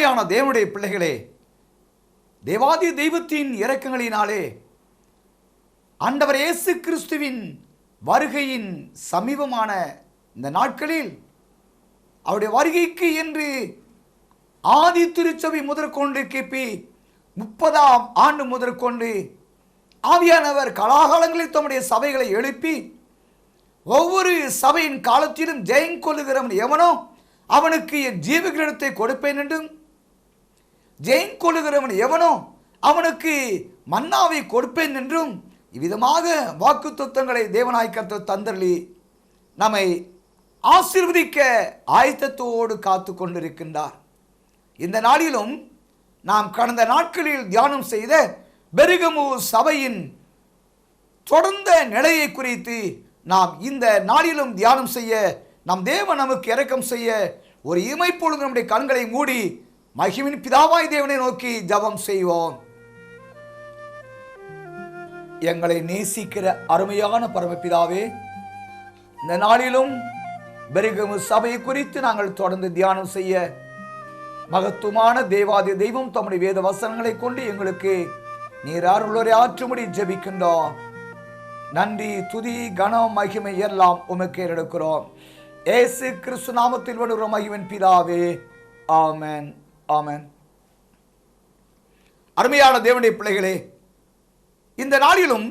அருமையான தேவனுடைய பிள்ளைகளே தேவாதி தெய்வத்தின் இறக்கங்களினாலே ஆண்டவர் இயேசு கிறிஸ்துவின் வருகையின் சமீபமான இந்த நாட்களில் அவருடைய வருகைக்கு என்று ஆதி திருச்சபை முதற்கொண்டு கிபி முப்பதாம் ஆண்டு முதற்கொண்டு ஆவியானவர் கலாகாலங்களில் தம்முடைய சபைகளை எழுப்பி ஒவ்வொரு சபையின் காலத்திலும் ஜெயம் கொள்ளுகிறவன் எவனோ அவனுக்கு என் ஜீவகிரீடத்தை கொடுப்பேன் என்றும் ஜெயின் கொள்ளுகிறவன் எவனோ அவனுக்கு மன்னாவை கொடுப்பேன் என்றும் இவ்விதமாக வாக்கு தத்துவங்களை தேவனாய் கர்த்தர் தந்தள்ளி நம்மை ஆசிர்வதிக்க ஆயத்தத்தோடு காத்து கொண்டிருக்கின்றார். இந்த நாளிலும் நாம் கடந்த நாட்களில் தியானம் செய்த பெருகமு சபையின் தொடர்ந்த நிலையை குறித்து நாம் இந்த நாளிலும் தியானம் செய்ய நம் தேவன் நமக்கு இறக்கம் செய்ய ஒரு இமைப்பொழுது நம்முடைய கண்களை மூடி மகிமின் பிதாவாய் தேவனை நோக்கி ஜெபம் செய்வோம். எங்களை நேசிக்கிற அருமையான பரமபிதாவே இந்த நாளிலும் பெருகமு சபை குறித்து நாங்கள் தொடர்ந்து தியானம் செய்ய மகத்துவமான தேவாதி தெய்வம் தம்முடைய வேத வசனங்களை கொண்டு எங்களுக்கு நீர் அருளரை ஆற்றும்படி ஜெபிக்கின்றோம். நன்றி துதி கனம் மகிமை எல்லாம் உமக்கே எடுக்கிறோம் ஏசு கிறிஸ்து நாமத்தில் வருகிற மகிமன் பிதாவே. ஆமென். ஆமன். அருமையான தேவனுடைய பிள்ளைகளே இந்த நாளிலும்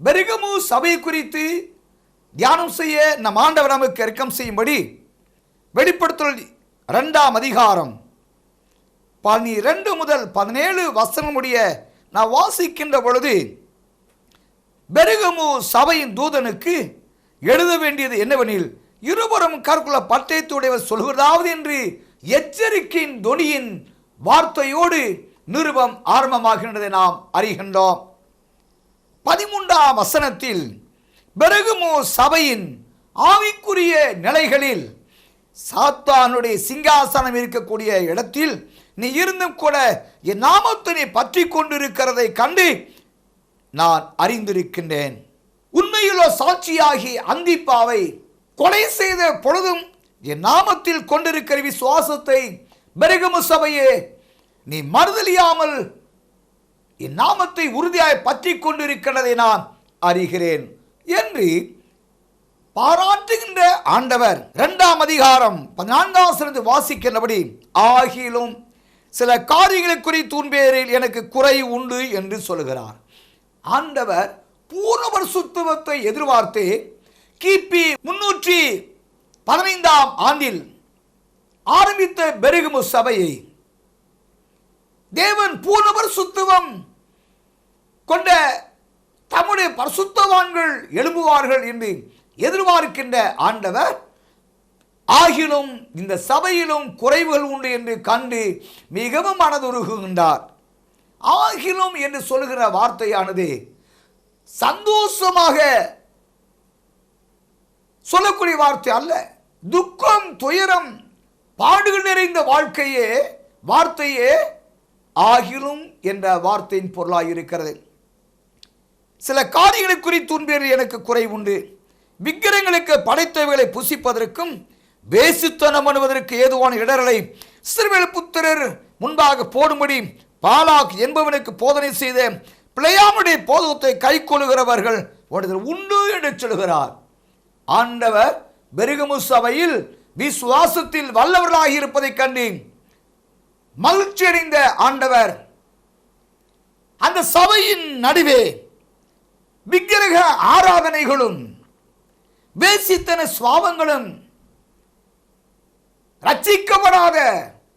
பெருகமு சபை குறித்து தியானம் செய்ய நம் ஆண்டவர் நமக்கு இறக்கம் செய்யும்படி வெளிப்படுத்தல் ரெண்டாம் அதிகாரம் பன்னிரெண்டு முதல் பதினேழு வசனமுடைய நான் வாசிக்கின்ற பொழுது பெருகமு சபையின் தூதனுக்கு எழுத வேண்டியது என்னவெனில் இருபுறம் கற்குள்ள பட்டயத்துடையவர் சொல்கிறதாவது என்று எச்சரிக்கையின் தொனியின் வார்த்தையோடு நிருபம் ஆரம்பமாகின்றதை நாம் அறிகின்றோம். பதிமூன்றாம் வசனத்தில் பெருகுமோ சபையின் ஆவிக்குரிய நிலைகளில் சாத்தானுடைய சிங்காசனம் இருக்கக்கூடிய இடத்தில் நீ இருந்தும் கூட என் நாமத்தை நீ பற்றி கொண்டிருக்கிறதை கண்டு நான் அறிந்திருக்கின்றேன். உண்மையுள்ள சாட்சியாகி அந்திப்பாவை கொலை செய்த பொழுதும் என் நாமத்தில் கொண்டிருக்கிற விசுவாசத்தை பெருகமு சபையே நீ மறுதலியாமல் என் நாமத்தை உறுதியாய் பற்றி கொண்டிருக்கிறதை நான் அறிகிறேன் என்று பாராட்டுகின்ற ஆண்டவர் இரண்டாம் அதிகாரம் பதினான்காம் சிறந்து வாசிக்கின்றபடி ஆகிலும் சில காரியங்களை குறித்து உன்பேரில் எனக்கு குறை உண்டு என்று சொல்கிறார். ஆண்டவர் பூர்ணவர் சுத்துவத்தை எதிர்பார்த்து கிபி முன்னூற்றி பதினைந்தாம் ஆண்டில் ஆரம்பித்த பெருகுமு சபையை தேவன் பூர்ணவர் சுத்துவம் கொண்ட தம்முடைய பரிசுத்தவான்கள் எழும்புவார்கள் என்று எதிர்பார்க்கின்ற ஆண்டவர் ஆகிலும் இந்த சபையிலும் குறைவுகள் உண்டு என்று கண்டு மிகவும் மனதுருகுகின்றார். ஆகிலும் என்று சொல்லுகிற வார்த்தையானது சந்தோஷமாக சொல்லக்கூடிய வார்த்தை அல்ல. துக்கம் துயரம் பாடுகள் நிறைந்த வாழ்க்கையே வார்த்தையே ஆகிலும் என்ற வார்த்தையின் பொருளாக இருக்கிறது. சில காரியங்களை குறித்து எனக்கு குறை உண்டு. விக்கிரங்களுக்கு படைத்தவைகளை புசிப்பதற்கும் வேசித்தனம் அணுவதற்கு ஏதுவான இடர்களை சிறுவேல் புத்திரர் முன்பாக போடும்படி பாலாக் என்பவனுக்கு போதனை செய்த பிள்ளையாமுடைய போதகத்தை கை கொள்ளுகிறவர்கள் உண்டு என்று சொல்கிறார். ஆண்டவர் பெருகமு சபையில் விசுவாசத்தில் வல்லவர்களாக இருப்பதைக் கண்டு மகிழ்ச்சியடைந்த ஆண்டவர். அந்த சபையின் நடுவே விக்கிரக ஆராதனைகளும் வேசித்தன சுவாபங்களும் ரட்சிக்கப்படாத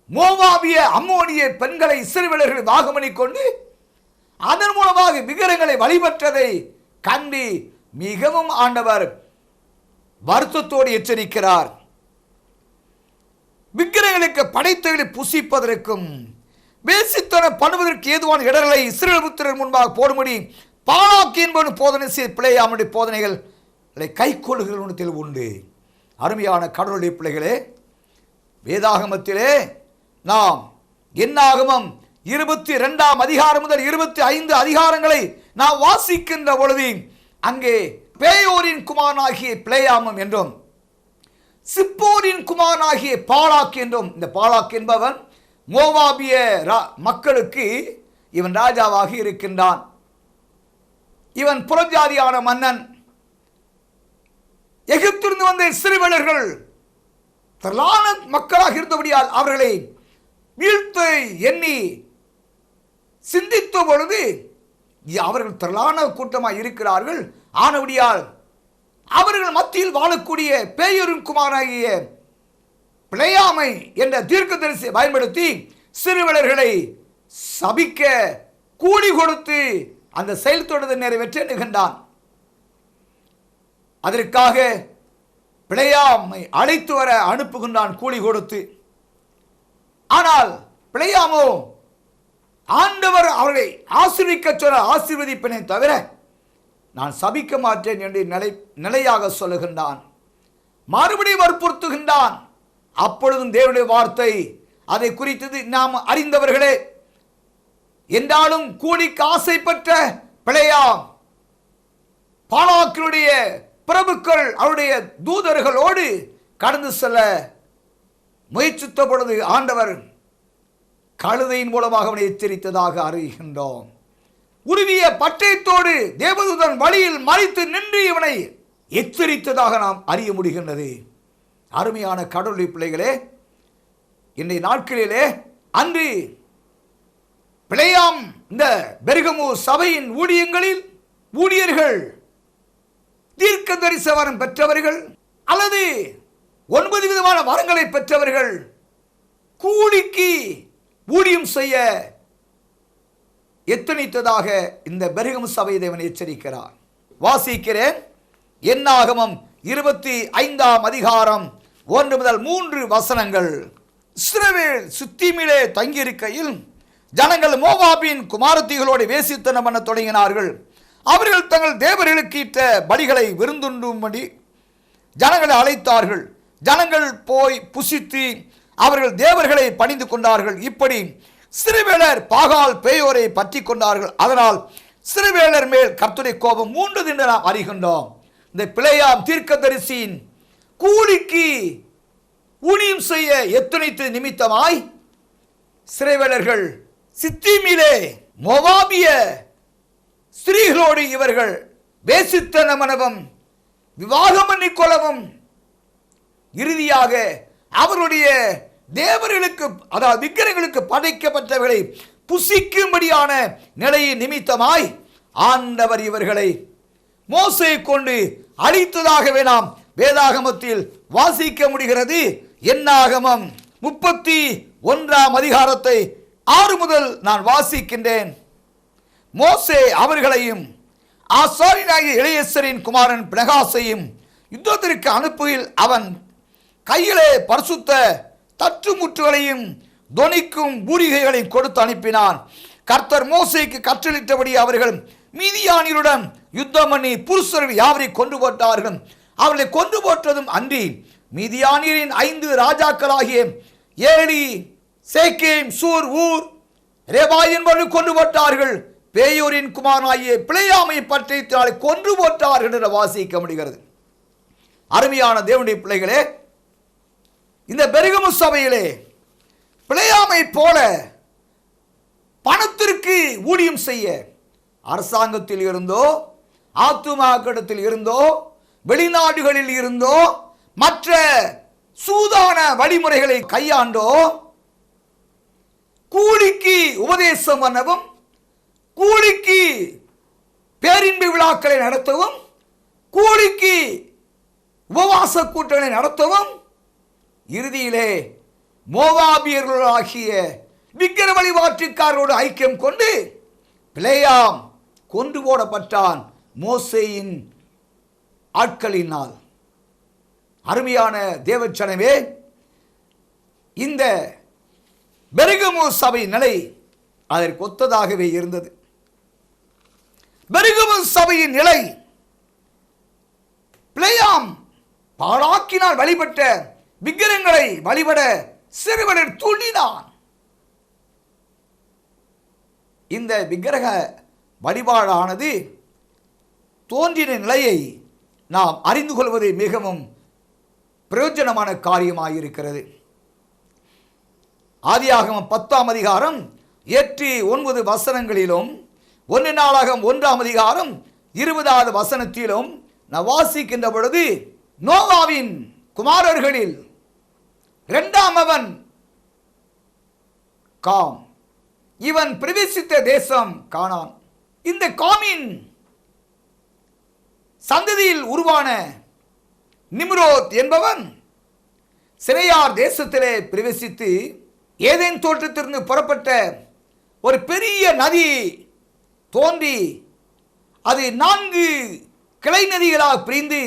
மோவாவிய அம்மோனிய பெண்களை சிறுவிலர்கள் வாகமணி கொண்டு அதன் மூலமாக விக்கிரங்களை வழிபற்றதை கண்டு மிகவும் ஆண்டவர் வருத்தத்தோடு எச்சரிக்கிறார். விக்கிரங்களுக்கு படைத்தொழிலை புசிப்பதற்கும் வேசித்தனம் பண்ணுவதற்கு ஏதுவான இடர்களை இஸ்ரேல் முன்பாக போடும்படி பாலாக்கி என்பது போதனை செய்த பிள்ளையாமுடைய போதனைகள் கை கொள்ளுகிறத்தில் உண்டு. அருமையான கடவுளுடைய பிள்ளைகளே வேதாகமத்திலே நாம் என்னாகமம் இருபத்தி ரெண்டாம் அதிகாரம் முதல் இருபத்தி ஐந்து அதிகாரங்களை நாம் வாசிக்கின்ற பொழுது அங்கே பேயோரின் குமாரனாகிய பிளேயாமம் என்றும் சிப்போரின் குமாரனாகிய பாலாக் என்றும் இந்த பாலாக் என்பவன் மோவாபிய ரா- மக்களுக்கு இவன் ராஜாவாக இருக்கின்றான். இவன் புறஜாதியான மன்னன். எகிப்திருந்து வந்த சிறுவலர்கள் திரளான மக்களாக இருந்தபடியால் அவர்களை வீழ்த்த எண்ணி சிந்தித்த பொழுது அவர்கள் திரளான கூட்டமாக இருக்கிறார்கள். ஆனபடியால் அவர்கள் மத்தியில் வாழக்கூடிய பேயரும் குமாராகிய பிழையாமை என்ற தீர்க்கதரிசியை பயன்படுத்தி சிறுவலர்களை சபிக்க கூலி கொடுத்து அந்த செயல் தொடர்ந்து நிறைவேற்ற நிகழ்ந்தான் அதற்காக பிழையாமை அழைத்து வர அனுப்புகின்றான் கூலி கொடுத்து. ஆனால் பிழையாமோ ஆண்டவர் அவர்களை ஆசிர்விக்க சொல்ல ஆசீர்வதிப்பனை தவிர நான் சபிக்க மாட்டேன் என்று நிலை நிலையாக சொல்லுகின்றான். மறுபடியும் வற்புறுத்துகின்றான். அப்பொழுதும் தேவனுடைய வார்த்தை அதை குறித்தது நாம் அறிந்தவர்களே. என்றாலும் கூலிக்கு ஆசைப்பட்ட பிழையாம் பாலாக்களுடைய பிரபுக்கள் அவருடைய தூதர்களோடு கடந்து செல்ல முயற்சித்த பொழுது ஆண்டவர் கழுதையின் மூலமாக அவனை எச்சரித்ததாக அறிகின்றோம். உருவிய பட்டயத்தோடு தேவதூதன் வழியில் மறைத்து நின்று இவனை எச்சரித்ததாக நாம் அறிய முடிகின்றது. அருமையான கடவுளை பிள்ளைகளே இன்றைய நாட்களிலே அன்று பிழையாம் இந்த பெருகமு சபையின் ஊழியங்களில் ஊழியர்கள் தீர்க்க தரிசன வரம் பெற்றவர்கள் அல்லது ஒன்பது விதமான வரங்களை பெற்றவர்கள் கூலிக்கு ஊழியம் செய்ய எத்தனித்ததாக இந்த பெருகம் சபை தேவன் எச்சரிக்கிறார். வாசிக்கிறேன். என்னாகமம் இருபத்தி ஐந்தாம் அதிகாரம் ஒன்று முதல் மூன்று வசனங்கள். இஸ்ரவேல் சுத்திமிலே தங்கியிருக்கையில் ஜனங்கள் மோவாபின் குமாரத்திகளோடு வேசித்தனம் பண்ண தொடங்கினார்கள். அவர்கள் தங்கள் தேவர்களுக்கு இட்ட பலிகளை விருந்துண்டும்படி ஜனங்களை அழைத்தார்கள். ஜனங்கள் போய் புசித்து அவர்கள் தேவர்களை பணிந்து கொண்டார்கள். இப்படி சிறுவேலர் பாகால் பேயோரை பற்றி கொண்டார்கள். அதனால் சிறுவேலர் மேல் கர்த்தருடைய கோபம் மூன்று என்று நாம் அறிகின்றோம். இந்த பிழையாம் தீர்க்கதரிசியின் கூலிக்கு ஊழியம் செய்ய எத்தனைத்து நிமித்தமாய் சிறைவேலர்கள் சித்திமிலே மொவாபிய ஸ்திரீகளோடு இவர்கள் வேசித்தன மனவம் விவாகம் பண்ணி கொள்ளவும் இறுதியாக அவருடைய தேவர்களுக்கு அதாவது விக்கிரங்களுக்கு படைக்கப்பட்டவர்களை புசிக்கும்படியான நிலையின் நிமித்தமாய் ஆண்டவர் இவர்களை மோசை கொண்டு அழித்ததாகவே நாம் வேதாகமத்தில் வாசிக்க முடிகிறது. என்னாகமம் முப்பத்தி ஒன்றாம் அதிகாரத்தை ஆறு முதல் நான் வாசிக்கின்றேன். மோசே அவர்களையும் ஆசாரியனாகிய இளையசரின் குமாரன் பிரகாசையும் யுத்தத்திற்கு அனுப்புகையில் அவன் கையிலே பரிசுத்த தற்றுமுற்றுகளையும் தொனிக்கும் பூரிகைகளையும் கொடுத்து அனுப்பினான். கர்த்தர் மோசைக்கு கற்றளித்தபடி அவர்கள் மீதியானியருடன் யுத்தம் பண்ணி புருஷர்கள் யாவரை கொண்டு போட்டார்கள்? அவர்களை கொண்டு போட்டதும் அன்றி மீதியானியரின் ஐந்து ராஜாக்களாகிய ஏழி சேக்கேம் சூர் ஊர் ரேபாய் என்பவர்கள் கொண்டு போட்டார்கள். பேயூரின் குமாரனாகிய பிழையாமை பற்றி கொன்று போட்டார்கள் என்று வாசிக்க முடிகிறது. அருமையான தேவனுடைய பிள்ளைகளே இந்த பெருகமு சபையிலே பிழையாமை போல பணத்திற்கு ஊழியம் செய்ய அரசாங்கத்தில் இருந்தோ ஆத்துமாக்கடத்தில் இருந்தோ வெளிநாடுகளில் இருந்தோ மற்ற சூதான வழிமுறைகளை கையாண்டோ கூலிக்கு உபதேசம் பண்ணவும் கூலிக்கு பேரின்பு விழாக்களை நடத்தவும் கூலிக்கு உபவாச கூட்டங்களை நடத்தவும் இறுதியிலே மோவாபியர்களாகிய விக்கிர வழிபாட்டுக்காரரோடு ஐக்கியம் கொண்டு பிளேயாம் கொண்டு போடப்பட்டான் மோசேயின் ஆட்களினால். அருமையான தேவச்சனவே இந்த பெருகமோ சபை நிலை அதற்கு ஒத்ததாகவே இருந்தது. பெருகமோ சபையின் நிலை பிளேயாம் பாழாக்கினால் வழிபட்ட விக்கிரங்களை வழிபட சிறுவனர் துணிதான் இந்த விக்கிரக வழிபாடானது தோன்றின நிலையை நாம் அறிந்து கொள்வது மிகவும் பிரயோஜனமான காரியமாயிருக்கிறது. ஆதியாகமம் பத்தாம் அதிகாரம் எட்டு ஒன்பது வசனங்களிலும் ஒன்று நாளாகம் ஒன்றாம் அதிகாரம் இருபதாவது வசனத்திலும் நான் வாசிக்கின்ற பொழுது நோவாவின் குமாரர்களில் இரண்டாம் அவன் காம். இவன் பிரவேசித்த தேசம் காணான் இந்த காமின் சந்ததியில் உருவான நிம்ரோத் என்பவன் சிறையார் தேசத்திலே பிரவேசித்து ஏதேன் தோற்றத்திலிருந்து புறப்பட்ட ஒரு பெரிய நதி தோன்றி அது நான்கு கிளை நதிகளாக பிரிந்து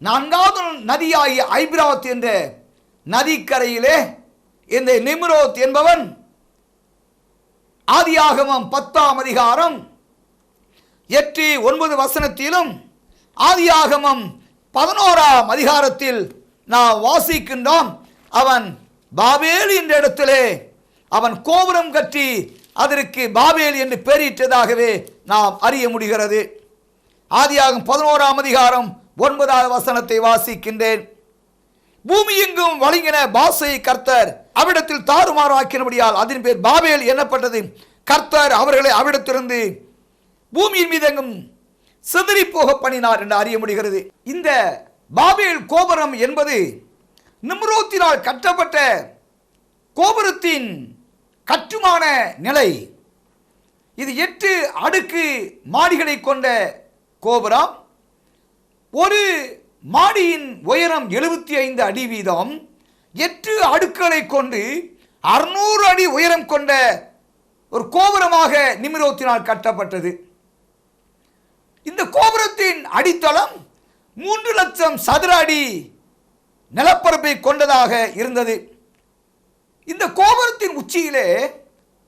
நான்காவது நதியாகிய ஐபிராத் என்ற நதிக்கரையிலே இந்த நிம்ரோத் என்பவன் ஆதியாகமம் பத்தாம் அதிகாரம் எட்டு ஒன்பது வசனத்திலும் ஆதியாகமம் பதினோராம் அதிகாரத்தில் நாம் வாசிக்கின்றோம். அவன் பாபேல் என்ற இடத்திலே அவன் கோபுரம் கட்டி அதற்கு பாபேல் என்று பெயரிட்டதாகவே நாம் அறிய முடிகிறது. ஆதியாகம் பதினோராம் அதிகாரம் ஒன்பதாவது வசனத்தை வாசிக்கின்றேன். பூமி எங்கும் வழங்கின பாசை கர்த்தர் அவிடத்தில் தாறுமாறாக்கினபடியால் அதன் பேர் பாபேல் என்னப்பட்டது. கர்த்தர் அவர்களை அவிடத்திலிருந்து பூமியின் மீது எங்கும் சிதறி போக பண்ணினார் என்று அறிய முடிகிறது. இந்த பாபேல் கோபுரம் என்பது நிம்ரோத்தினால் கட்டப்பட்ட கோபுரத்தின் கட்டுமான நிலை. இது எட்டு அடுக்கு மாடிகளை கொண்ட கோபுரம். ஒரு மாடியின் உயரம் எழுபத்தி ஐந்து அடி வீதம். எட்டு அடுக்களை கொண்டு அறுநூறு அடி உயரம் கொண்ட ஒரு கோபுரமாக நிமிரோத்தினால் கட்டப்பட்டது. இந்த கோபுரத்தின் அடித்தளம் மூன்று லட்சம் சதுர அடி நிலப்பரப்பை கொண்டதாக இருந்தது. இந்த கோபுரத்தின் உச்சியிலே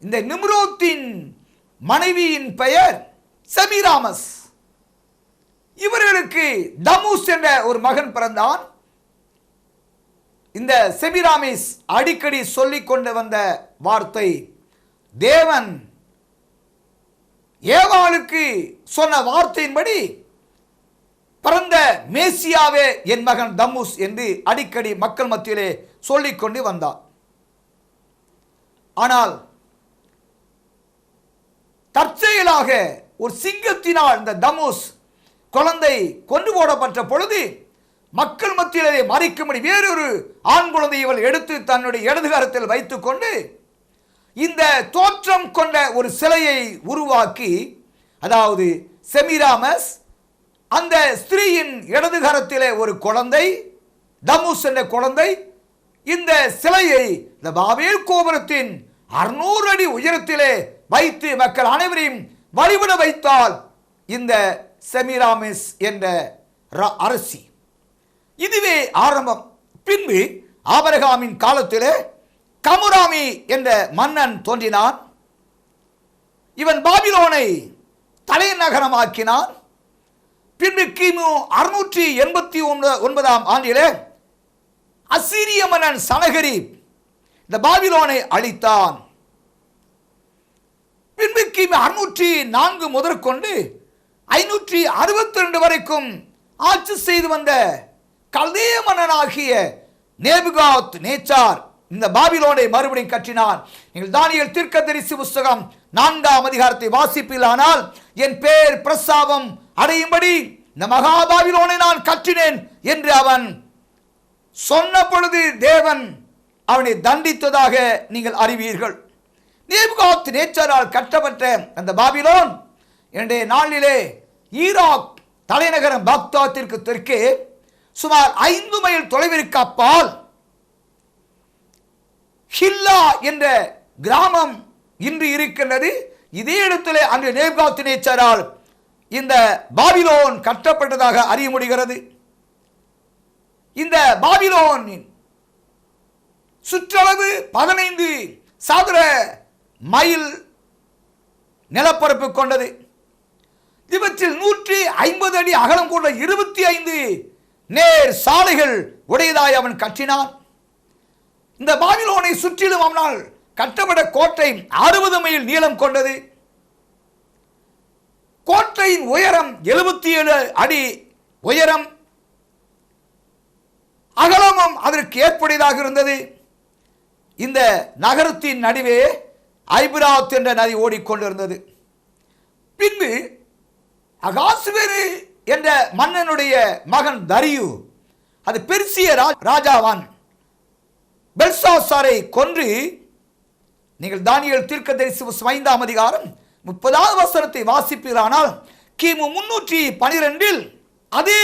இந்த நிம்ரோத்தின் மனைவியின் பெயர் செமிராமஸ். இவர்களுக்கு தமுஸ் என்ற ஒரு மகன் பிறந்தான். இந்த செமிராமிஸ் அடிக்கடி சொல்லிக் கொண்டு வந்த வார்த்தை தேவன் ஏவாளுக்கு சொன்ன வார்த்தையின்படி பிறந்த மேசியாவே என் மகன் தமுஸ் என்று அடிக்கடி மக்கள் மத்தியிலே சொல்லிக்கொண்டு வந்தார் ஆனால் தற்செயலாக ஒரு சிங்கத்தினால் இந்த தமுஸ் குழந்தை கொண்டு போடப்பட்ட பொழுது மக்கள் மத்தியில் அதை மறைக்கும்படி வேறொரு ஆண் குழந்தை இவள் எடுத்து தன்னுடைய இடதுகாரத்தில் வைத்துக்கொண்டு இந்த தோற்றம் கொண்ட ஒரு சிலையை உருவாக்கி அதாவது செமிராமஸ் அந்த ஸ்திரீயின் இடதுகரத்திலே ஒரு குழந்தை தமுஸ் என்ற குழந்தை இந்த சிலையை இந்த பாபேல் கோபுரத்தின் அறுநூறு அடி உயரத்திலே வைத்து மக்கள் அனைவரையும் வழிபட வைத்தால் இந்த செமிராமிஸ் என்ற அரசி. இதுவே ஆரம்பம். பின்பு ஆபரகாமின் காலத்திலே கமுராமி என்ற மன்னன் தோன்றினான். இவன் பாபிலோனை தலைநகரமாக்கினான். பின்பு கிமு அறுநூற்றி எண்பத்தி ஒன்பதாம் ஆண்டிலே அசீரிய மன்னன் சனகரி இந்த பாபிலோனை அழித்தான். பின்பு கிமு அறுநூற்றி நான்கு முதற்கொண்டு ஐநூற்றி அறுபத்தி ரெண்டு வரைக்கும் ஆட்சி செய்து வந்த கல்தேய மன்னனாகிய நேபுகாத் நேச்சார் இந்த பாபிலோனை மறுபடியும் கட்டினான் நீங்கள் தானியல் தீர்க்கதரிசி புஸ்தகம் நான்காம் அதிகாரத்தை வாசிப்பீர்களானால் என் பேர் பிரசாவம் அடையும்படி இந்த மகாபாபிலோனை நான் கட்டினேன் என்று அவன் சொன்ன பொழுது தேவன் அவனை தண்டித்ததாக நீங்கள் அறிவீர்கள். நேபுகாத் நேச்சரால் கட்டப்பட்ட அந்த பாபிலோன் என்னுடைய நாளிலே ஈராக் தலைநகரம் பாக்தாத்திற்கு தெற்கே சுமார் ஐந்து மைல் தொலைவிற்கு அப்பால் ஹில்லா என்ற கிராமம் இன்று இருக்கின்றது. இதே இடத்திலே அன்று நேபாத்து நேச்சரால் இந்த பாபிலோன் கட்டப்பட்டதாக அறிய முடிகிறது. இந்த பாபிலோனின் சுற்றளவு பதினைந்து சதுர மைல் நிலப்பரப்பு கொண்டது. இவற்றில் நூற்றி ஐம்பது அடி அகலம் கொண்ட இருபத்தி ஐந்து நேர் சாலைகள் உடையதாய் அவன் கட்டினான். இந்த பாபிலோனை சுற்றிலும் அவனால் கட்டப்பட கோட்டை அறுபது மைல் நீளம் கொண்டது. கோட்டையின் உயரம் எழுபத்தி ஏழு அடி உயரம். அகலமும் அதற்கு ஏற்புடையதாக இருந்தது. இந்த நகரத்தின் நடுவே ஐபிராத் என்ற நதி ஓடிக்கொண்டிருந்தது. பின்பு அகாசுவேரு என்ற மன்னனுடைய மகன் தரியு அது பெருசிய ராஜாவான். பெல்சாசாரை கொன்று நீங்கள் தானியல் தீர்க்கதரிசி ஐந்தாம் அதிகாரம் முப்பதாவது வசனத்தை வாசிப்பீரானால் கிமு முன்னூற்றி பனிரெண்டில் அதே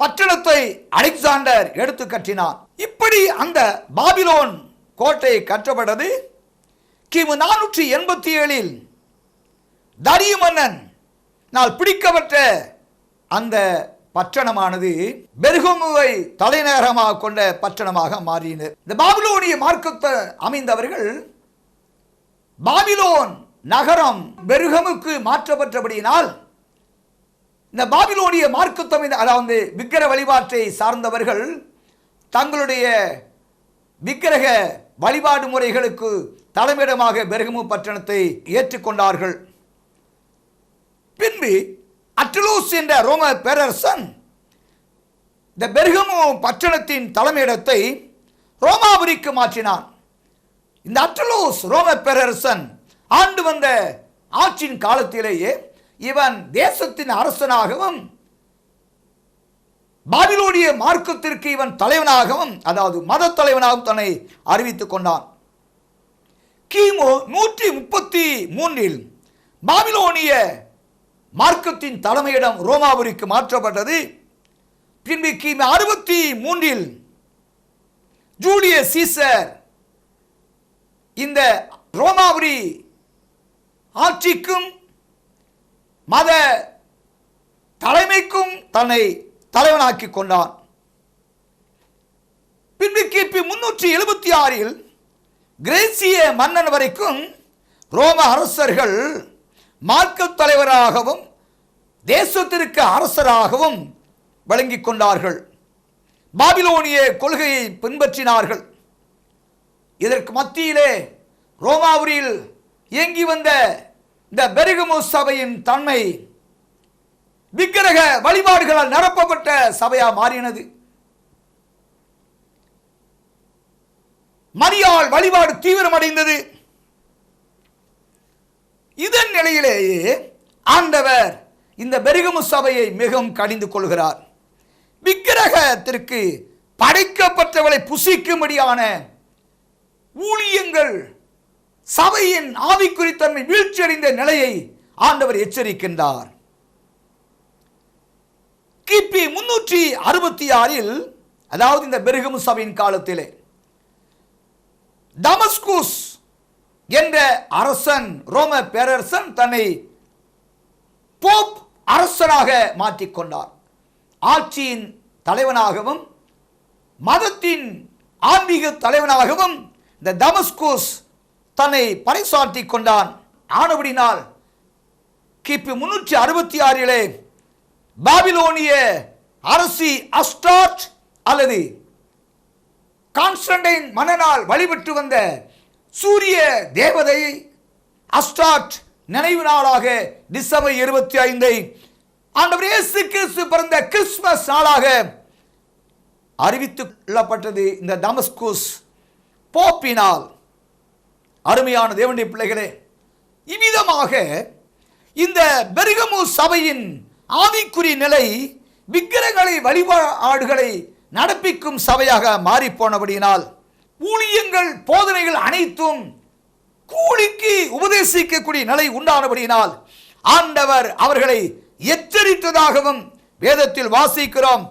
பட்டணத்தை அலெக்சாண்டர் எடுத்து கட்டினார். இப்படி அந்த பாபிலோன் கோட்டை கட்டப்பட்டது கிமு நானூற்றி எண்பத்தி ஏழில் தரிய மன்னன் நான் பிடிக்கப்பட்ட அந்த பட்டணமானது பெருகமுவை தலைநகரமாக கொண்ட பட்டணமாக மாறினது. இந்த பாபிலோனிய மார்க்கத்தை அமைந்தவர்கள் பாபிலோன் நகரம் பெருகமுக்கு மாற்றப்பட்டபடியினால் இந்த பாபிலோனிய மார்க்கத்தம் அதாவது விக்கிர வழிபாட்டை சார்ந்தவர்கள் தங்களுடைய விக்கிரக வழிபாடு முறைகளுக்கு தலைமையிடமாக பெருகமு பட்டணத்தை ஏற்றுக்கொண்டார்கள். பின்பு அட்டலூஸ் என்ற ரோம பேரரசன் இந்த பெர்கமோ பட்டணத்தின் தலைமையிடத்தை ரோமாபுரிக்கு மாற்றினான். இந்த அட்டலூஸ் ரோம பேரரசன் ஆண்டு வந்த ஆட்சியின் காலத்திலேயே இவன் தேசத்தின் அரசனாகவும் பாபிலோனிய மார்க்கத்திற்கு இவன் தலைவனாகவும் அதாவது மத தலைவனாகவும் தன்னை அறிவித்துக் கொண்டான். கிமு நூற்றி முப்பத்தி மூன்றில் பாபிலோனிய மார்க்கத்தின் தலைமையிடம் ரோமாபுரிக்கு மாற்றப்பட்டது. பின்பு கிமு அறுபத்தி மூன்றில் ஜூலிய சீசர் இந்த ரோமாபுரி ஆட்சிக்கும் மத தலைமைக்கும் தன்னை தலைவனாக்கி கொண்டான். பின்பு கிபி முன்னூற்றி எழுபத்தி ஆறில் கிரேசிய மன்னன் வரைக்கும் ரோம அரசர்கள் மார்க்க தலைவராகவும் தேசத்திற்கு அரசராகவும் வழங்கி கொண்டார்கள். பாபிலோனிய கொள்கையை பின்பற்றினார்கள். இதற்கு மத்தியிலே ரோமாபுரியில் இயங்கி வந்த இந்த பெருகமு சபையின் தன்மை விக்கிரக வழிபாடுகளால் நிரப்பப்பட்ட சபையா மாறினது. மணியால் வழிபாடு தீவிரமடைந்தது. இதன் நிலையிலேயே ஆண்டவர் இந்த பெருகமு சபையை மிகவும் கடிந்து கொள்கிறார். விக்கிரகத்திற்கு படைக்கப்பட்டவளை புசிக்கும்படியான ஊழியங்கள் சபையின் ஆவிக்குறித்தன்மை வீழ்ச்சியடைந்த நிலையை ஆண்டவர் எச்சரிக்கின்றார். கிபி முன்னூற்றி அறுபத்தி ஆறில் அதாவது இந்த பெருகமு சபையின் காலத்திலே தமஸ்கூஸ் என்ற அரசன் ரோம பேரரசன் தன்னை போப் அரசனாக மாற்றிக்கொண்டார். ஆட்சியின் தலைவனாகவும் மதத்தின் ஆன்மீக தலைவனாகவும் இந்த தமஸ்கோஸ் தன்னை பறைசாற்றிக் கொண்டான். ஆனபடினால் கிபி முன்னூற்றி அறுபத்தி ஆறிலே பாபிலோனிய அரசி அஸ்டாட் அல்லது கான்ஸ்டன்டைன் மன்னனால் வழிபட்டு வந்த சூரிய தேவதை அஸ்டாட் நினைவு நாளாக டிசம்பர் இருபத்தி ஐந்தை ஆண்டவர் இயேசு கிறிஸ்து பிறந்த கிறிஸ்துமஸ் நாளாக அறிவித்துக் கொள்ளப்பட்டது இந்த டமஸ்கூஸ் போப்பினால். அருமையான தேவனுடைய பிள்ளைகளே இவ்விதமாக இந்த பெருகமு சபையின் ஆவிக்குறி நிலை விக்கிரகளை வழிபாடுகளை நடப்பிக்கும் சபையாக மாறிப்போனபடியினால் ஊழியங்கள் போதனைகள் அனைத்தும் கூலிக்கு உபதேசிக்கக்கூடிய நிலை உண்டானபடியினால் ஆண்டவர் அவர்களை எச்சரித்ததாகவும் வேதத்தில் வாசிக்கிறோம்.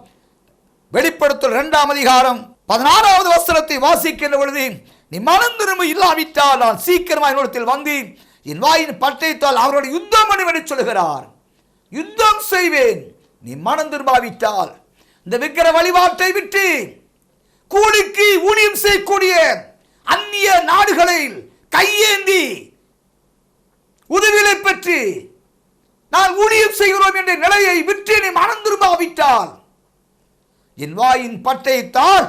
வெளிப்படுத்தல் இரண்டாம் அதிகாரம் பதினாறாவது வசனத்தை வாசிக்கின்ற பொழுது நீ மனம் திரும்ப இல்லாவிட்டால் நான் சீக்கிரமாக என்னிடத்தில் வந்து என் வாயின் பட்டயத்தால் அவரோட யுத்தம் பண்ணும் என்று சொல்கிறார் யுத்தம் செய்வேன் நீ மனம் திரும்பாவிட்டால். இந்த விக்கிர வழிபாட்டை விட்டு கூலிக்கு ஊழியம் செய்யக்கூடிய அந்நிய நாடுகளில் கையேந்தி உதவிகளை பெற்று நான் ஊழியம் செய்கிறோம் என்ற நிலையை விற்று நீ மனம் திரும்பாவிட்டால் என் வாயின் பட்டயத்தால்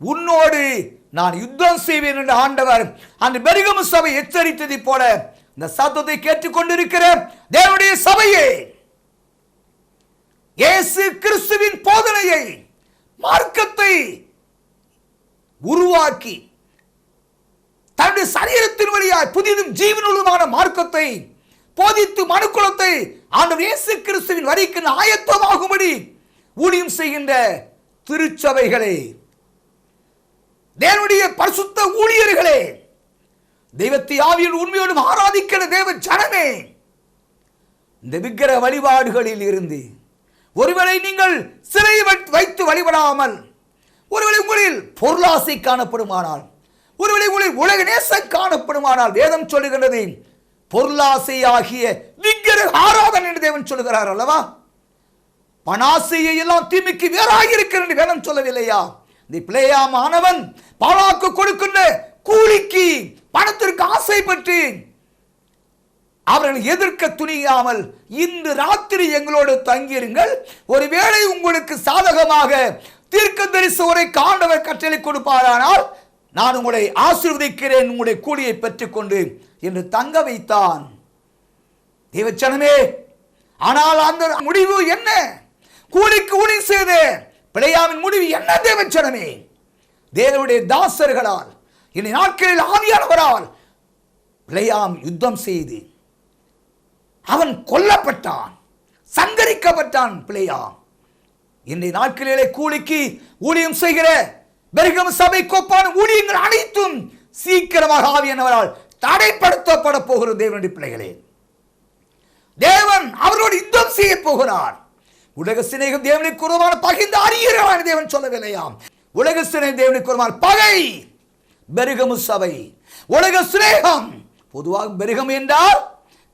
உன்னோடு நான் யுத்தம் செய்வேன் என்று ஆண்டவர் அந்த பெருகம சபை எச்சரித்ததை போல இந்த சத்தத்தை கேட்டுக்கொண்டிருக்கிற தேவனுடைய சபையே இயேசு கிறிஸ்துவின் போதனையை மார்க்கத்தை உருவாக்கி தன்னுடைய சரீரத்தின் வழியாய் புதிதும் ஜீவனுள்ளதுமான மார்க்கத்தை போதித்து மனுக்குலத்தை ஆண்டவர் இயேசு கிறிஸ்துவின் வரிக்கு ஆயத்தமாகும்படி ஊழியம் செய்கின்ற திருச்சபைகளே தேவனுடைய பரிசுத்த ஊழியர்களே தெய்வத்தை ஆவியில் உண்மையோடும் ஆராதிக்கிற தேவ ஜனமே இந்த விக்கிர வழிபாடுகளில் இருந்து ஒருவேளை நீங்கள் சிலை வைத்து வழிபடாமல் ஒருவேளை உங்களில் பொருளாசை காணப்படுமானால் ஒருவேளை உங்களில் உலக நேசம் காணப்படுமானால் வேதம் சொல்லுகின்றது பொருளாசை ஆகிய விக்கிரக ஆராதனை என்று தேவன் சொல்லுகிறார் அல்லவா? பணாசையை எல்லாம் தீமைக்கு வேறாக இருக்கிற என்று வேதம் சொல்லவில்லையா? இந்த மாணவன் பாலாக்கு கொடுக்கின்ற கூலிக்கு பணத்திற்கு ஆசைப்பட்டு அவர்களை எதிர்க்க துணியாமல் இன்று ராத்திரி எங்களோடு தங்கியிருங்கள். ஒருவேளை உங்களுக்கு சாதகமாக தீர்க்க தரிச உரை காண்டவர் கட்டளை கொடுப்பாரானால் நான் உங்களை ஆசீர்வதிக்கிறேன் உங்களுடைய கூலியை பெற்றுக்கொண்டு என்று தங்க வைத்தான். தேவச்சனமே ஆனால் அந்த முடிவு என்ன? கூலிக்கு ஊழி செய்து பிழையாவின் முடிவு என்ன தேவச்சனமே? தேவனுடைய தாசர்களால் இந்த நாட்களில் ஆவியானவரால் பிழையாம் யுத்தம் செய்து அவன் கொல்லப்பட்டான் சங்கரிக்கப்பட்டான் பிழையாம். இன்றைய நாட்களிலே கூலிக்கு ஊழியம் செய்கிற பெருகம் சபை கோப்பான ஊழியங்கள் அனைத்தும் சீக்கிரமாக ஆவியானவரால் தடைப்படுத்தப்பட போகிற தேவனுடைய பிள்ளைகளே. தேவன் அவரோடு யுத்தம் செய்ய போகிறார். உலக சிநேகம் தேவனுக்கு குருவான பகிர்ந்து அறிகிறான தேவன் சொல்லவில்லையாம். உலக சிநேகம் தேவனுக்கு குருவான பகை பெருகமு சபை. உலக சிநேகம் பொதுவாக பெருகம் என்றால்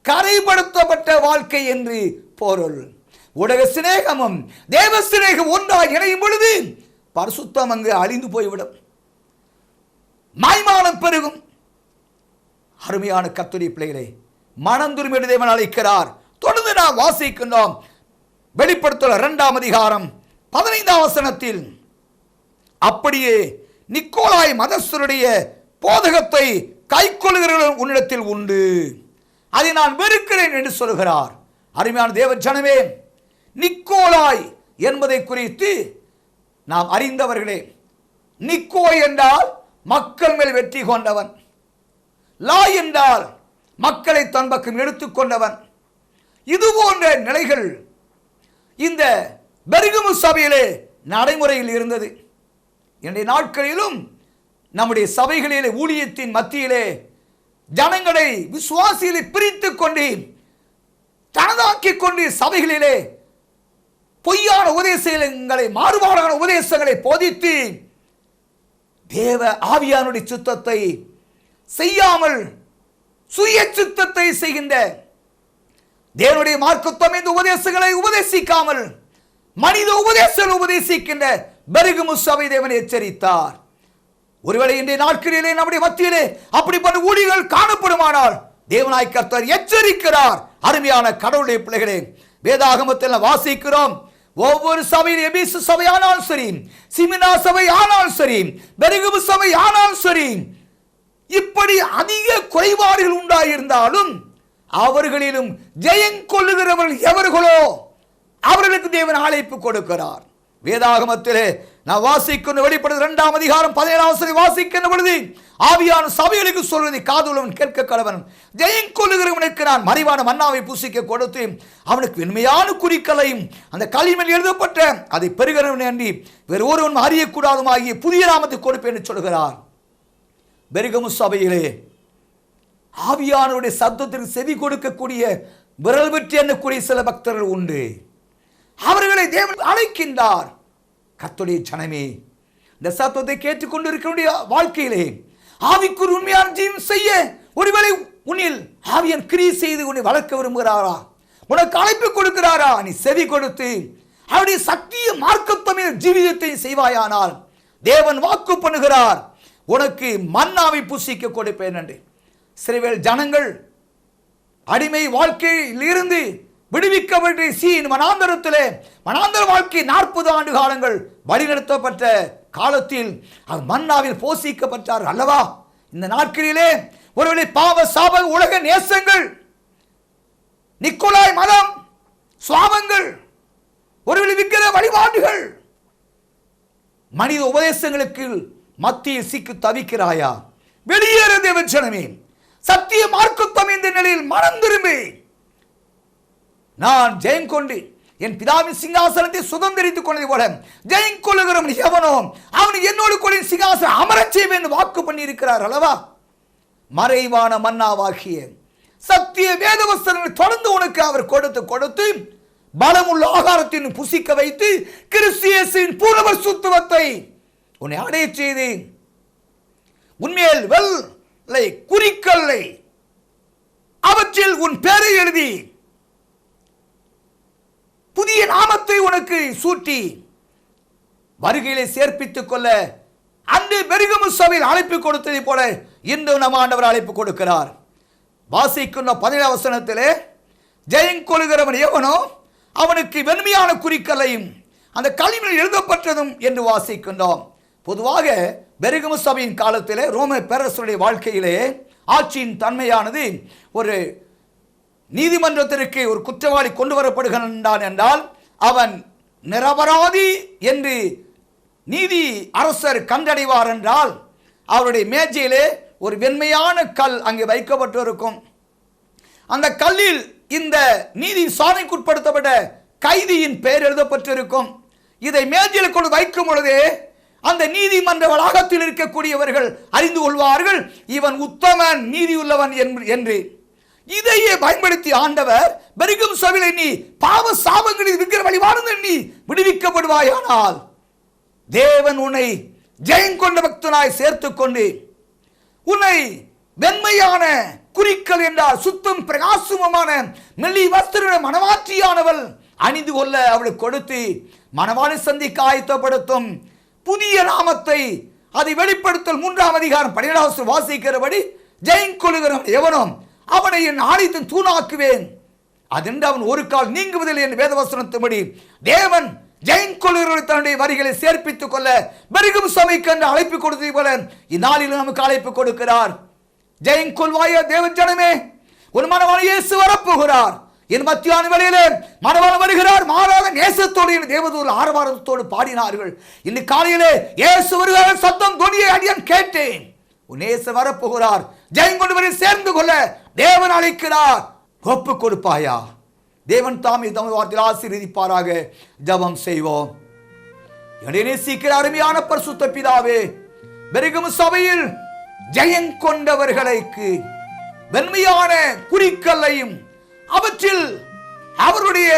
கரைப்படுத்தப்பட்ட வாழ்க்கை என்று பொருள். உலக சிநேகமும் தேவ சிநேகம் ஒன்றாக இணையும் பொழுது பரிசுத்தம் அங்கு அழிந்து போய்விடும். மாய்மானம் பெருகும். அருமையான கத்துரி பிள்ளைகளை மனந்துரிமை தேவன் அழைக்கிறார். தொடர்ந்து நாம் வாசிக்கின்றோம். வெளிப்படுத்துள்ள இரண்டாம் அதிகாரம் பதினைந்தாம் வசனத்தில் அப்படியே நிக்கோலாய் மதஸ்தருடைய போதகத்தை கைக்கொள்கிறவர்கள் உன்னிடத்தில் உண்டு. அதை நான் வெறுக்கிறேன் என்று சொல்கிறார். அருமையான தேவ ஜனமே நிக்கோலாய் என்பதை குறித்து நாம் அறிந்தவர்களே நிக்கோ என்றால் மக்கள் மேல் வெற்றி கொண்டவன் லா என்றால் மக்களை தன் பக்கம் எடுத்துக்கொண்டவன் இது போன்ற நிலைகள் இந்த பெருகமு சபையிலே நடைமுறையில் இருந்தது. இன்றைய நாட்களிலும் நம்முடைய சபைகளிலே ஊழியத்தின் மத்தியிலே ஜனங்களை விசுவாசிகளை பிரித்து கொண்டு தனதாக்கிக் கொண்டு சபைகளிலே பொய்யான உபதேசங்களை மாறுபாடான உபதேசங்களை போதித்து தேவ ஆவியானுடைய சுத்தத்தை செய்யாமல் சுய சித்தத்தை செய்கின்ற தேவனுடைய மார்க்கத்துவம் இந்த உபதேசங்களை உபதேசிக்காமல் மனித உபதேசங்கள் உபதேசிக்கின்ற பெருகுமு சபை தேவன் எச்சரித்தார். ஒருவேளை இன்றைய நாட்களிலே நம்முடைய மத்தியிலே அப்படிப்பட்ட ஊழியர்கள் காணப்படுமானால் தேவனாய் கர்த்தர் எச்சரிக்கிறார். அருமையான கடவுளுடைய பிள்ளைகளே வேதாகமத்தில் வாசிக்கிறோம். ஒவ்வொரு சபையில் எபிசு சபை ஆனாலும் சரி சிமினா சபை ஆனாலும் சரி பெருகுபு சபை ஆனாலும் சரி இப்படி அதிக குறைபாடுகள் உண்டாயிருந்தாலும் அவர்களிலும் ஜெயம் கொள்ளுகிறவர்கள் எவர்களோ அவர்களுக்கு தேவன் அழைப்பு கொடுக்கிறார். வேதாகமத்திலே நான் வாசிக்கணும் வெளிப்படுது. இரண்டாம் அதிகாரம் பதினேழாம் வசதி வாசிக்கின்ற பொழுது ஆவியான சபைகளுக்கு சொல்வதை காதுள்ளவன் கேட்க கடவன். ஜெயம் கொள்ளுகிறவனுக்கு நான் மறைவான மன்னாவை பூசிக்க கொடுத்து அவனுக்கு வெண்மையான குறிக்களையும் அந்த களிமண் எழுதப்பட்ட அதை பெறுகிறவன் அன்றி வேறு ஒருவன் அறியக்கூடாதுமாகிய புதிய நாமத்தை கொடுப்பேன் என்று சொல்கிறார். பெருகமு சபையிலே ஆவியானவருடைய சத்தத்திற்கு செவி கொடுக்கக்கூடிய விரல் விட்டு எண்ணக்கூடிய சில பக்தர்கள் உண்டு. அவர்களை தேவன் அழைக்கின்றார். கத்துடைய ஜனமே இந்த சத்தத்தை கேட்டுக்கொண்டிருக்கிற வாழ்க்கையிலே ஆவிக்குள் உண்மையான ஜீவன் செய்ய ஒருவேளை உன்னில் ஆவியன் கிரி செய்து உன்னை வளர்க்க விரும்புகிறாரா? உனக்கு அழைப்பு கொடுக்கிறாரா? நீ செவி கொடுத்து அவருடைய சத்திய மார்க்கத்தமே ஜீவிதத்தை செய்வாயானால் தேவன் வாக்கு பண்ணுகிறார். உனக்கு மன்னாவை புசிக்க கொடுப்பேன் என்று சிறுவேல் ஜனங்கள் அடிமை வாழ்க்கையில் இருந்து விடுவிக்க வேண்டிய சீன் மனாந்தரத்திலே மனாந்தர வாழ்க்கை நாற்பது ஆண்டு காலங்கள் வழிநடத்தப்பட்ட காலத்தில் அவர் மன்னாவில் போஷிக்கப்பட்டார் அல்லவா? இந்த நாட்களிலே ஒருவேளை பாவ சாப உலக நேசங்கள் நிக்கோலாய் மதம் சுவாமங்கள் ஒருவேளை விக்கிற வழிபாடுகள் மனித உபதேசங்களுக்கு மத்தியில் சிக்கு தவிக்கிறாயா? வெளியேற தேவச்சனமே சத்திய மார்க்கத்தம் இந்த நிலையில் மனம் திரும்பி நான் ஜெயம் கொண்டு என் பிதாவின் சிங்காசனத்தை சுதந்திரித்துக் கொண்டது போல ஜெயம் கொள்ளுகிறவன் எவனோ அவன் என்னோடு கூட சிங்காசனம் அமரச் செய்வேன் வாக்கு பண்ணியிருக்கிறார் அல்லவா? மறைவான மன்னாவாகிய சத்திய வேதவஸ்தங்களை தொடர்ந்து உனக்கு அவர் கொடுத்து கொடுத்து பலமுள்ள ஆகாரத்தின் புசிக்க வைத்து கிறிஸ்தியஸின் பூர்ணவர் சுத்துவத்தை உன்னை அடைய செய்து உன்மேல் வெள்ளை குறிக்கல்லை அவற்றில் உன் பேரை எழுதி நாமத்தை உனக்கு சூட்டி வருகையிலே சேர்ப்பித்துக் கொள்ள அன்று பெருகமு சபையில் அழைப்பு கொடுத்ததை போல இன்று நம் ஆண்டவர் அழைப்பு கொடுக்கிறார். வாசிக்கின்ற பதினேழு வசனத்திலே ஜெயங்கொள்கிறவன் எவனோ அவனுக்கு வெண்மையான குறிக்கலையும் அந்த களிமில் எழுதப்பட்டதும் என்று வாசிக்கின்றோம். பொதுவாக பெருகமு சபையின் காலத்திலே ரோம பேரரசருடைய வாழ்க்கையிலே ஆட்சியின் தன்மையானது ஒரு நீதிமன்றத்திற்கு ஒரு குற்றவாளி கொண்டு வரப்படுகின்றான் என்றால் அவன் நிரபராதி என்று நீதி அரசர் கண்டடைவார் என்றால் அவருடைய மேஜையிலே ஒரு வெண்மையான கல் அங்கே வைக்கப்பட்டு இருக்கும் அந்த கல்லில் இந்த நீதி சாணைக்குட்படுத்தப்பட்ட கைதியின் பெயர் எழுதப்பட்டிருக்கும். இதை மேஜையில் கொண்டு வைக்கும் பொழுதே அந்த நீதிமன்ற வளாகத்தில் இருக்கக்கூடியவர்கள் அறிந்து கொள்வார்கள் இவன் உத்தமன் நீதியுள்ளவன் என்று- என்று. இதையே பயன்படுத்தி ஆண்டவர் பெருகும் சபையிலே நீ பாவ சாபங்களில் விக்கிர வழிபாடு நீ விடுவிக்கப்படுவாயானால் தேவன் உன்னை ஜெயங்கொண்ட பக்தனாய் சேர்த்து கொண்டு உன்னை வெண்மையான குறிக்கல் என்றால் சுத்தம் பிரகாசமமான மெல்லி வஸ்திர மனவாற்றியானவள் அணிந்து கொள்ள அவளுக்கு கொடுத்து மனவாளி சந்திக்க ஆயத்தப்படுத்தும் புதிய நாமத்தை அதை வெளிப்படுத்தல் மூன்றாம் அதிகாரம் பன்னிரெண்டாவது வாசிக்கிறபடி ஜெயங்கொள்கிறவன் எவனும் அவனை என் ஆலயத்தின் தூணாக்குவேன். அதென்று அவன் ஒரு கால் நீங்குவதில்லை என் வேதவசனத்தின்படி தேவன் ஜெயின் கொள்கிறவர்கள் தன்னுடைய வரிகளை சேர்ப்பித்துக் கொள்ள பெருகும் சபைக்கு என்று அழைப்பு கொடுத்தது போல இந்நாளில் நமக்கு அழைப்பு கொடுக்கிறார். ஜெயின் கொள்வாய தேவன் ஜனமே? ஒரு மனவான இயேசு வரப்போகிறார். என் மத்தியான வேளையிலே மனவாளம் வருகிறார். மாறாத நேசத்தோடு என் தேவதூர் ஆரவாரத்தோடு பாடினார்கள். இன்னைக்கு காலையிலே இயேசு வருகிறார். சத்தம் துணியை அடியான் கேட்டேன். உன் நேச வரப்போகிறார். ஜெயம் சேர்ந்து கொள்ள தேவன் அழைக்கிறார். ஒப்பு கொடுப்பாயா? தேவன் தாமே தமது வார்த்தையில் ஆசீர்வதிப்பாராக. ஜபம் செய்வோம். என்னை நேசிக்கிற அருமையான பரிசுத்த பிதாவே பெருகும் சபையில் ஜெயம் கொண்டவர்களுக்கு வெண்மையான குறிக்கல்லையும் அவற்றில் அவருடைய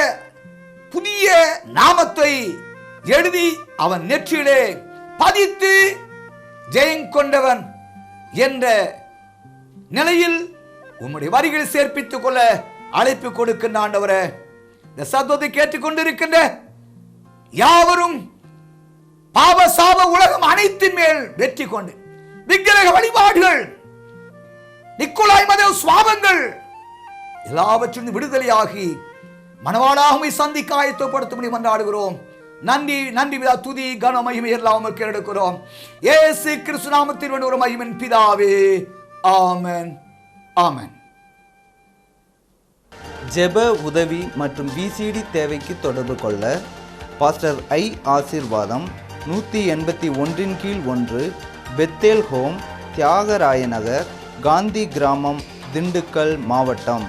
புதிய நாமத்தை எழுதி அவன் நெற்றியிலே பதித்து ஜெயம் கொண்டவன் என்ற நிலையில் உம்முடைய வரிகளை சேர்ப்பித்துக் கொள்ள அழைப்பு கொடுக்கின்ற ஆண்டவரே இந்த சத்தத்தை கேட்டுக்கொண்டிருக்கின்ற யாவரும் பாவ சாப உலகம் அனைத்தின் மேல் வெற்றி கொண்டு விக்கிரக வழிபாடுகள் நிக்கோலாய் மத சுவாபங்கள் எல்லாவற்றிலும் விடுதலையாகி மனவாளாகவும் சந்திக்க ஆயத்தப்படுத்தும்படி மன்றாடுகிறோம். நன்றி நன்றி விதா துதி கன மகிமை எல்லாம் உமக்கு எடுக்கிறோம். ஏசு கிறிஸ்து நாமத்தில் ஒரு மகிமன் பிதாவே. ஆமன். ஆமன். ஜெப உதவி மற்றும் விசிடி தேவைக்கு தொடர்பு கொள்ள பாஸ்டர் ஐ ஆசீர்வாதம் நூற்றி எண்பத்தி ஒன்றின் கீழ் ஒன்று பெத்தேல் ஹோம் தியாகராய நகர் காந்தி கிராமம் திண்டுக்கல் மாவட்டம்.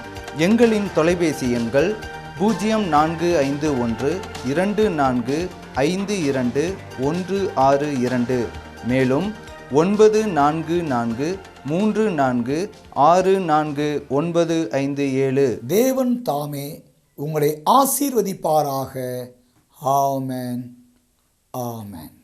எங்களின் தொலைபேசி எண்கள் பூஜ்ஜியம் நான்கு ஐந்து ஒன்று இரண்டு நான்கு ஐந்து இரண்டு ஒன்று ஆறு இரண்டு. மேலும் ஒன்பது நான்கு நான்கு மூன்று நான்கு ஆறு நான்கு ஒன்பது ஐந்து ஏழு. தேவன் தாமே உங்களை ஆசீர்வதிப்பாராக. ஆமேன். ஆமேன்.